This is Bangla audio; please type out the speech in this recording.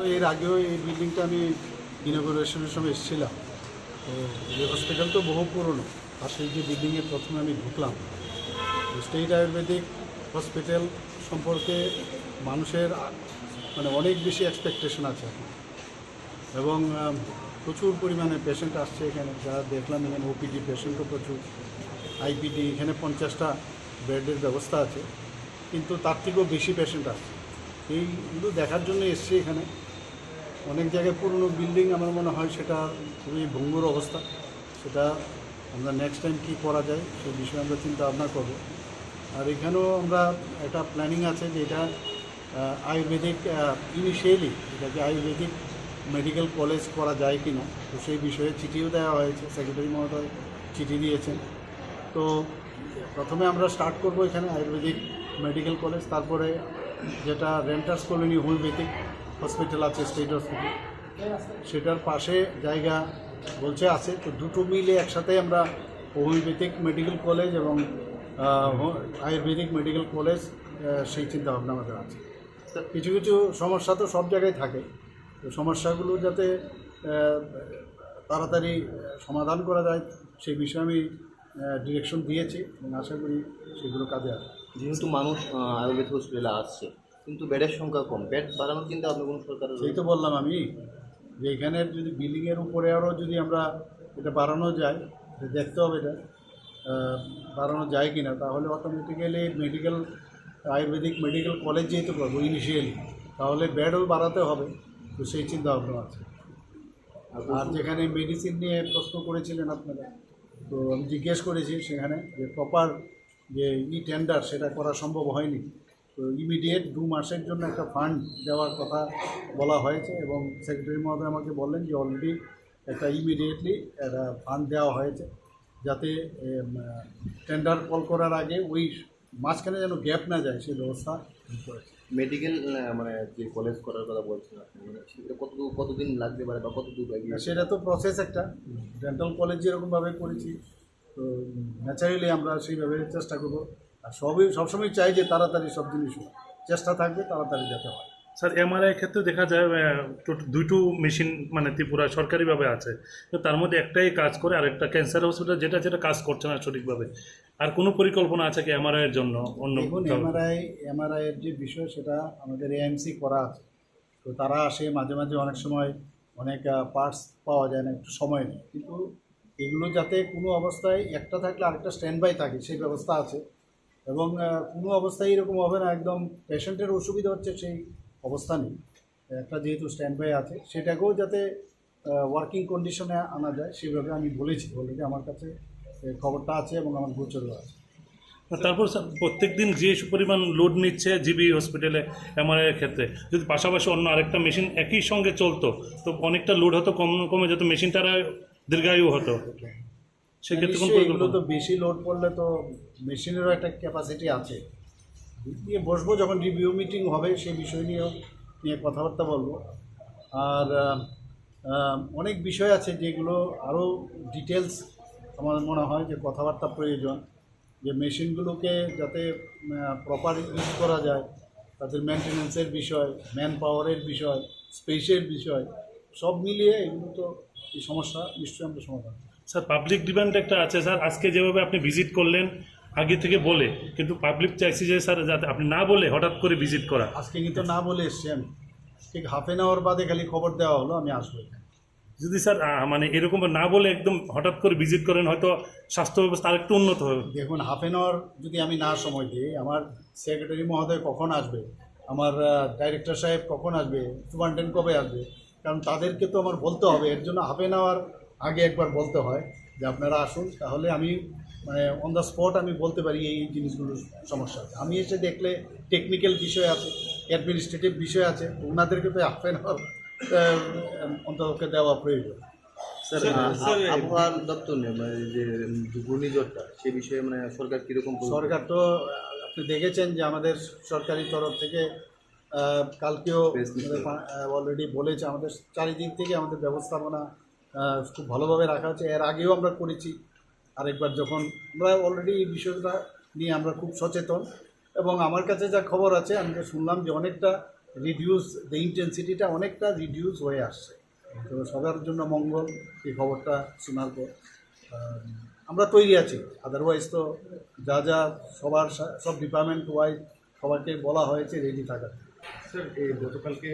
তো এর আগেও এই বিল্ডিংটা আমি ইনগ্রেশনের সময় এসেছিলাম। তো এই হসপিটাল তো বহু পুরনো। আর সেই যে বিল্ডিংয়ে প্রথমে আমি ঢুকলাম স্টেট আয়ুর্বেদিক হসপিটাল সম্পর্কে মানুষের মানে অনেক বেশি এক্সপেকটেশন আছে এবং প্রচুর পরিমাণে পেশেন্ট আসছে এখানে। যারা দেখলাম এখানে ওপিডি পেশেন্টও প্রচুর। আইপিডি এখানে পঞ্চাশটা বেডের ব্যবস্থা আছে। কিন্তু তার থেকেও বেশি পেশেন্ট আসছে। এইগুলো দেখার জন্য এসছি এখানে। অনেক জায়গায় পুরনো বিল্ডিং আমার মনে হয় সেটা খুবই ভঙ্গুর অবস্থা। সেটা আমরা নেক্সট টাইম কী করা যায় সেই বিষয়ে আমরা চিন্তা ভাবনা করব। আর এখানেও আমরা একটা প্ল্যানিং আছে যে এটা আয়ুর্বেদিক ইনিশিয়ালি এটাকে আয়ুর্বেদিক মেডিকেল কলেজ করা যায় কি না তো সেই বিষয়ে চিঠিও দেওয়া হয়েছে। সেক্রেটারি মহোদয় চিঠি দিয়েছেন। তো প্রথমে আমরা স্টার্ট করব এখানে আয়ুর্বেদিক মেডিকেল কলেজ তারপরে যেটা রেন্টার্স কলোনি হোমিওপ্যাথিক হসপিটাল আছে স্টেট হসপিটাল সেটার পাশে জায়গা বলছে আছে। তো দুটো মিলে একসাথে আমরা হোমিওপ্যাথিক মেডিকেল কলেজ এবং আয়ুর্বেদিক মেডিকেল কলেজ সেই চিন্তাভাবনা আমাদের আছে। কিছু কিছু সমস্যা তো সব জায়গায় থাকে। তো সমস্যাগুলো যাতে তাড়াতাড়ি সমাধান করা যায়, সেই বিষয়ে আমি ডিরেকশন দিয়েছি এবং আশা করি সেগুলো কাজে আসবে। যেহেতু মানুষ আয়ুর্বেদ হসপিটালে আসছে কিন্তু বেডের সংখ্যা কম। বেড বাড়ানোর কিন্তু আপনার কোনো সরকারের সেই তো বললাম আমি যে এখানের যদি বিল্ডিংয়ের উপরে আরও যদি আমরা এটা বাড়ানো যায় দেখতে হবে এটা বাড়ানো যায় কি না তাহলে automatically medical Ayurvedic medical college যেহেতু করব ইনিশিয়ালি তাহলে বেডও বাড়াতে হবে তো সেই চিন্তা ভাবনা আছে। আর যেখানে মেডিসিন নিয়ে প্রশ্ন করেছিলেন আপনারা তো আমি জিজ্ঞেস করেছি সেখানে যে প্রপার যে ই টেন্ডার সেটা করা সম্ভব হয়নি। ইমিডিয়েট দু মাসের জন্য একটা ফান্ড দেওয়ার কথা বলা হয়েছে এবং সেক্রেটারি মহোদয় আমাকে বললেন যে অলরেডি একটা ইমিডিয়েটলি একটা ফান্ড দেওয়া হয়েছে যাতে টেন্ডার কল করার আগে ওই মাঝখানে যেন গ্যাপ না যায় সেই ব্যবস্থা করেছে। মেডিকেল মানে যে কলেজ করার কথা বলছেন আপনি মানে সেটা কত কতদিন লাগতে পারে বা কত দূর আর সেটা তো প্রসেস একটা। ডেন্টাল কলেজ যেরকমভাবে করেছি তো ন্যাচারালি আমরা সেইভাবে চেষ্টা করব। আর সবই সবসময় চাই যে তাড়াতাড়ি সব জিনিস হোক। চেষ্টা থাকবে তাড়াতাড়ি যেতে হয়। স্যার এমআরআই ক্ষেত্রে দেখা যায় দুটো মেশিন মানে ত্রিপুরা সরকারিভাবে আছে। তো তার মধ্যে একটাই কাজ করে আর একটা ক্যান্সার হসপিটাল যেটা যেটা কাজ করছে না সঠিকভাবে। আর কোনো পরিকল্পনা আছে কি এমআরআই এর জন্য? অন্য? এমআরআই এমআরআই এর যে বিষয় সেটা আমাদের এএমসি করা আছে। তো তারা আসে মাঝে মাঝে অনেক সময় অনেক পার্টস পাওয়া যায় না একটু সময় নেই কিন্তু এগুলো যাতে কোনো অবস্থায় একটা থাকলে আরেকটা স্ট্যান্ড বাই থাকে সেই ব্যবস্থা আছে। এবং কোনো অবস্থায় এরকম হবে না, একদম পেশেন্টের অসুবিধা হচ্ছে সেই অবস্থা নেই। একটা যেহেতু স্ট্যান্ড বাই আছে, সেটাকেও যাতে ওয়ার্কিং কন্ডিশনে আনা যায়, সেভাবে আমি বলেছি বলে যে আমার কাছে খবরটা আছে এবং আমার গোচরও আছে। তারপর স্যার প্রত্যেক দিন যে পরিমাণ লোড নিচ্ছে জিবি হসপিটালে এমআরআই এর ক্ষেত্রে, যদি পাশাপাশি অন্য আরেকটা মেশিন একই সঙ্গে চলতো, তো অনেকটা লোড হতো, কম, কমে যেত মেশিনটার দীর্ঘায়ু হতো। সেক্ষেত্রে কোন এগুলো তো বেশি লোড পড়লে তো মেশিনেরও একটা ক্যাপাসিটি আছে। দিয়ে বসবো যখন রিভিউ মিটিং হবে সেই বিষয় নিয়েও নিয়ে কথাবার্তা বলব। আর অনেক বিষয় আছে যেগুলো আরও ডিটেলস আমার মনে হয় যে কথাবার্তা প্রয়োজন। যে মেশিনগুলোকে যাতে প্রপার ইউজ করা যায় তাদের মেনটেন্যান্সের বিষয় ম্যান পাওয়ারের বিষয় স্পেসের বিষয় সব মিলিয়ে এগুলো তো এই সমস্যা নিশ্চয়ই আমরা সমাধান। স্যার পাবলিক ডিমান্ড একটা আছে স্যার। আজকে যেভাবে আপনি ভিজিট করলেন আগে থেকে বলে। কিন্তু পাবলিক চাইছে যে স্যার যাতে আপনি না বলে হঠাৎ করে ভিজিট করা। আজকে কিন্তু না বলে এসছি আমি। ঠিক হাফ এন আওয়ার বাদে খালি খবর দেওয়া হলো আমি আসব যদি স্যার মানে এরকম না বলে একদম হঠাৎ করে ভিজিট করেন হয়তো স্বাস্থ্য ব্যবস্থা আরেকটু উন্নত হবে। দেখুন হাফ এন আওয়ার যদি আমি না সময় দিই আমার সেক্রেটারি মহোদয় কখন আসবে? আমার ডাইরেক্টর সাহেব কখন আসবে? সুপারিনটেন্ডেন্ট কবে আসবে? কারণ তাদেরকে তো আমার বলতে হবে এর জন্য হাফ এন আওয়ার আগে একবার বলতে হয় যে আপনারা আসুন তাহলে আমি মানে অন দ্য স্পট আমি বলতে পারি এই জিনিসগুলোর সমস্যা আছে। আমি এসে দেখলে টেকনিক্যাল বিষয় আছে অ্যাডমিনিস্ট্রেটিভ বিষয় আছে ওনাদেরকে তো হাফ এন আওয়ার অন্ততকে দেওয়া প্রয়োজন। আবহাওয়ার দপ্তর মানে যে যে ঘূর্ণিঝড়টা সে বিষয়ে মানে সরকার কীরকম সরকার তো আপনি দেখেছেন যে আমাদের সরকারি তরফ থেকে কালকেও অলরেডি বলেছে আমাদের চারিদিক থেকে আমাদের ব্যবস্থাপনা খুব ভালোভাবে রাখা আছে এর আগেও আমরা করেছি আরেকবার যখন। আমরা অলরেডি এই বিষয়টা নিয়ে আমরা খুব সচেতন। এবং আমার কাছে যা খবর আছে, আমি যে শুনলাম যে অনেকটা রিডিউস দ্য ইন্টেন্সিটিটা অনেকটা রিডিউস হয়ে আসছে। তো সবার জন্য মঙ্গল, এই খবরটা শোনার পর। আমরা তৈরি আছি। আদারওয়াইজ তো যা যা সবার সব ডিপার্টমেন্ট ওয়াইজ সবাইকে বলা হয়েছে রেডি থাকার। স্যার এই গতকালকে